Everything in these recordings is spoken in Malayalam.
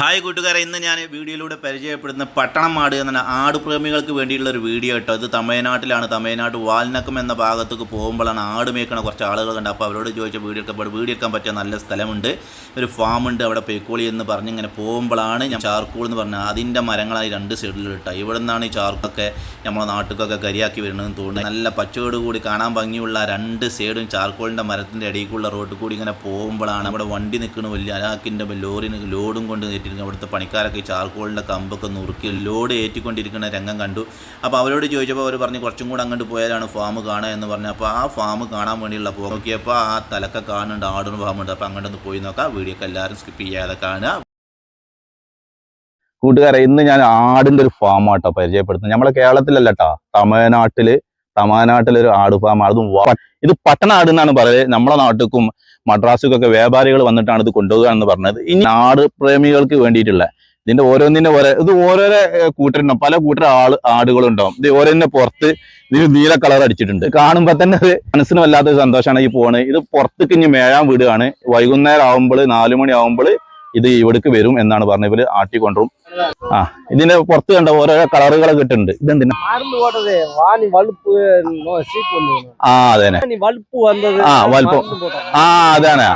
ഹായ് കൂട്ടുകാരെ ഇന്ന് ഞാൻ വീഡിയോയിലൂടെ പരിചയപ്പെടുന്ന പട്ടണം ആട് എന്ന ആട് പ്രേമികൾക്ക് വേണ്ടിയിട്ടുള്ള ഒരു വീഡിയോ കേട്ടോ. ഇത് തമിഴ്നാട്ടിലാണ്. തമിഴ്നാട് വാൽനക്കം എന്ന ഭാഗത്തേക്ക് പോകുമ്പോഴാണ് ആട് മേക്കണ കുറച്ച് ആളുകൾ ഉണ്ട് അപ്പോൾ അവരോട് ചോദിച്ച വീഡിയോ എടുക്കാൻ വീഡിയോ എടുക്കാൻ പറ്റിയ നല്ല സ്ഥലമുണ്ട്. ഒരു ഫാം ഉണ്ട് അവിടെ പേക്കോളി എന്ന് പറഞ്ഞ് ഇങ്ങനെ പോകുമ്പോഴാണ് ഞാൻ ചാർക്കോൾ എന്ന് പറഞ്ഞാൽ അതിന്റെ മരങ്ങളായി രണ്ട് സൈഡിൽ ഇട്ടാൽ ഇവിടെ നിന്നാണ് ഈ ചാർക്കൊക്കെ നമ്മളെ നാട്ടിലൊക്കെ കരിയാക്കി വരുന്നതെന്ന് തോന്നുന്നത്. നല്ല പച്ചയോട് കൂടി കാണാൻ ഭംഗിയുള്ള രണ്ട് സൈഡും ചാർക്കോളിന്റെ മരത്തിന്റെ ഇടയ്ക്കുള്ള റോഡിൽ കൂടി ഇങ്ങനെ പോകുമ്പോഴാണ് അവിടെ വണ്ടി നിൽക്കുന്ന വലിയ അലാക്കിന്റെ ലോറിന് ലോഡും കൊണ്ട് കയറ്റിയിരിക്കുന്നത് അവിടുത്തെ പണിക്കാരൊക്കെ ഈ ചാർക്കോളിന്റെ കമ്പൊക്കെ നുറുക്കി ലോഡ് ഏറ്റിക്കൊണ്ടിരിക്കുന്ന രംഗം കണ്ടു. അപ്പോൾ അവരോട് ചോദിച്ചപ്പോൾ അവർ പറഞ്ഞ് കുറച്ചും കൂടെ അങ്ങോട്ട് പോയാലാണ് ഫാം കാണുക എന്ന് പറഞ്ഞു. അപ്പോൾ ആ ഫാം കാണാൻ വേണ്ടിയുള്ള പോകും നോക്കിയപ്പോൾ ആ തലക്കെ കാണുന്നുണ്ട് ആടുന്ന ഫാമുണ്ട്. അപ്പോൾ അങ്ങോട്ടൊന്ന് പോയി നോക്കാം. വീഡിയോ ഒക്കെ എല്ലാവരും സ്കിപ്പ് ചെയ്യാതെ കാണുക. കൂട്ടുകാരെ ഇന്ന് ഞാൻ ആടിന്റെ ഒരു ഫാം ആട്ടോ പരിചയപ്പെടുത്തുന്നത്. നമ്മളെ കേരളത്തിലല്ല കേട്ടോ തമിഴ്നാട്ടിൽ തമിഴ്നാട്ടിലൊരു ആട് ഫാം അതും ഇത് ഇത് പട്ടണാട് എന്നാണ് പറയുന്നത്. നമ്മുടെ നാട്ടിലും മദ്രാസിക്കൊക്കെ വ്യാപാരികൾ വന്നിട്ടാണ് ഇത് കൊണ്ടുപോകുക എന്ന് പറഞ്ഞത്. ഇനി ആട് പ്രേമികൾക്ക് വേണ്ടിയിട്ടുള്ള ഇതിന്റെ ഓരോന്നിന്റെ ഓരോ ഇത് ഓരോരോ കൂട്ടരുണ്ടാവും. പല കൂട്ടർ ആൾ ആടുകളുണ്ടാവും. ഇത് ഓരോന്നെ പുറത്ത് ഇതിന് നീല കളർ അടിച്ചിട്ടുണ്ട്. കാണുമ്പോ തന്നെ അത് മനസ്സിന് വല്ലാത്തൊരു സന്തോഷമാണ് ഈ പോണ്. ഇത് പുറത്തേക്ക് ഇനി മേഴാൻ വീടുകയാണ് വൈകുന്നേരം ആവുമ്പോൾ നാലു മണി ആവുമ്പോൾ ഇത് ഇവിടേക്ക് വരും എന്നാണ് പറഞ്ഞ ഇവർ ആട്ടി ആ ഇതിന്റെ പുറത്ത് കണ്ട ഓരോ കളറുകൾ കിട്ടുന്നുണ്ട് ഇതെന്തിനാ? ആ അതേനെ ആ വലുപ്പം ആ അതാണ്.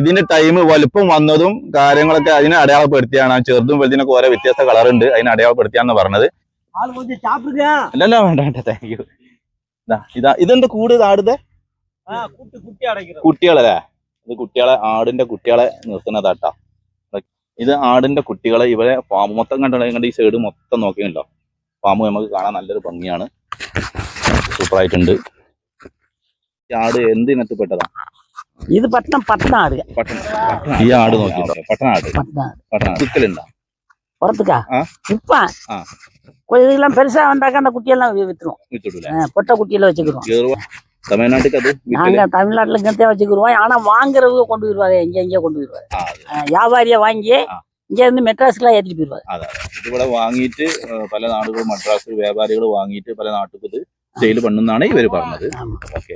ഇതിന്റെ ടൈം വലുപ്പം വന്നതും കാര്യങ്ങളൊക്കെ അതിനെ അടയാളപ്പെടുത്തിയാണ്. ചെറുതും വലുതിനൊക്കെ ഓരോ വ്യത്യസ്ത കളറുണ്ട്. അതിനെ അടയാളപ്പെടുത്തിയാന്ന് പറഞ്ഞത്. അല്ലല്ല വേണ്ട വേണ്ട. താങ്ക് യു ഇതാ ഇതെന്താ കൂട് ആടുതേ കുട്ടികളല്ലേ? ഇത് കുട്ടികളെ ആടിന്റെ കുട്ടികളെ നിർത്തുന്നതാട്ടാ. ഇത് ആടിന്റെ കുട്ടികളെ ഇവരെ ഫാം മൊത്തം കണ്ടോ കണ്ട ഈ സൈഡ് മൊത്തം നോക്കിയുണ്ടോ ഫാം നമുക്ക് കാണാൻ നല്ലൊരു ഭംഗിയാണ് സൂപ്പറായിട്ടുണ്ട് ഈ ആട് എന്ത് ഇനത്തിൽ പെട്ടതാ ഇത് പട്ടണം പട്ടണാട് പട്ടണ ഈ ആട് നോക്കിട്ടോ പട്ടണാട് பட்டணாடு പട്ടണ വിക്കലുണ്ടോ வரத்துக்கா ஆ. இப்ப ஆ. கொஞ்சம் இதெல்லாம் பெருசா வந்தாக்கா அந்த குட்டியெல்லாம் வி- வித்துருவோம் വിറ്റിട്ടില്ല ஆ, பொட்டை குட்டியில வச்சுக்கிறோம் ഏറുവ തമിഴ്നാട്ടിൽ അത് വിക്കല് நாங்க தமிழ்நாட்டுல இங்கே வச்சுக்கிருவோம் ஆனா வாங்குறவங்க கொண்டு போயிருவாங்க எங்க எங்க கொண்டு போயிருவாங்க ആ, അതെ. ஆ, வியாபாரியா வாங்கி ஆ. இங்க இருந்து மெட்ராஸ்க்குலாம் ஏத்திட்டு போயிருவாங்க അതെ ഇതിവിടെ വാങ്ങിയിട്ട് ഏഹ്, പല നാടുകൾ മദ്രാസ് വ്യാപാരികൾ വാങ്ങിയിട്ട് പല നാട്ടിൽ ഇത് സെയിൽ പണ്ണുന്നാണ് ഇവര് പറഞ്ഞത് ஆமா. ഓക്കെ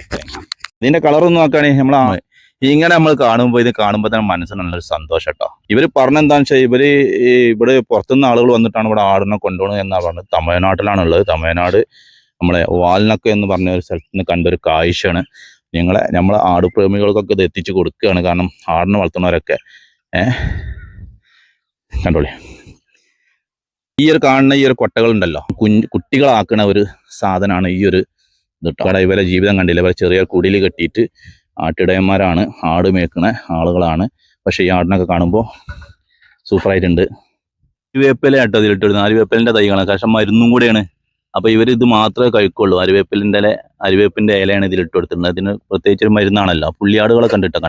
ഇതിന്റെ കളർ ഒന്ന് നോക്കുകയാണെങ്കിൽ നമ്മൾ ഇങ്ങനെ നമ്മൾ കാണുമ്പോൾ ഇത് കാണുമ്പോൾ തന്നെ മനസ്സിന് നല്ലൊരു സന്തോഷം കേട്ടോ ഇവര് പറഞ്ഞെന്താന്ന് വെച്ചാൽ ഇവര് ഈ ഇവിടെ പുറത്തുനിന്ന് ആളുകൾ വന്നിട്ടാണ് ഇവിടെ ആടിനെ കൊണ്ടുപോകണത് എന്നാ പറഞ്ഞത് തമിഴ്നാട്ടിലാണുള്ളത് തമിഴ്നാട് നമ്മളെ വാൽനക്ക എന്ന് പറഞ്ഞ ഒരു സ്ഥലത്ത് നിന്ന് കണ്ടൊരു കാഴ്ചയാണ്. ഞങ്ങളെ നമ്മളെ ആട് പ്രേമികൾക്കൊക്കെ ഇത് എത്തിച്ചു കൊടുക്കുകയാണ്. കാരണം ആടിനെ വളർത്തുന്നവരൊക്കെ ഏഹ് കണ്ടോളി. ഈ ഒരു കാണുന്ന ഈ ഒരു കൊട്ടകളുണ്ടല്ലോ. കുഞ്ഞ് കുട്ടികളാക്കുന്ന ഒരു സാധനമാണ് ഈ ഒരു ഇത് ഇവരെ ജീവിതം കണ്ടില്ല? ഇവരെ ചെറിയ കുടിൽ കെട്ടിയിട്ട് ആട്ടിടയന്മാരാണ്. ആട് മേക്കുന്ന ആളുകളാണ്. പക്ഷെ ഈ ആടിനൊക്കെ കാണുമ്പോൾ സൂപ്പറായിട്ടുണ്ട്. അരിവേപ്പില ആട്ടോ നാല് വേപ്പലിന്റെ തൈകളാണ്. കാരണം മരുന്നും കൂടെയാണ്. അപ്പൊ ഇവർ ഇത് മാത്രമേ കഴിക്കുള്ളൂ. അരുവേപ്പിലിന്റെ അരുവേപ്പിന്റെ ഇലയാണ് ഇതിൽ കൊടുത്തിട്ടുള്ളത് അതിന് പ്രത്യേകിച്ച് ഒരു മരുന്നാണല്ലോ. പുള്ളിയാടുകളെ കണ്ടിട്ടോ കണ്ട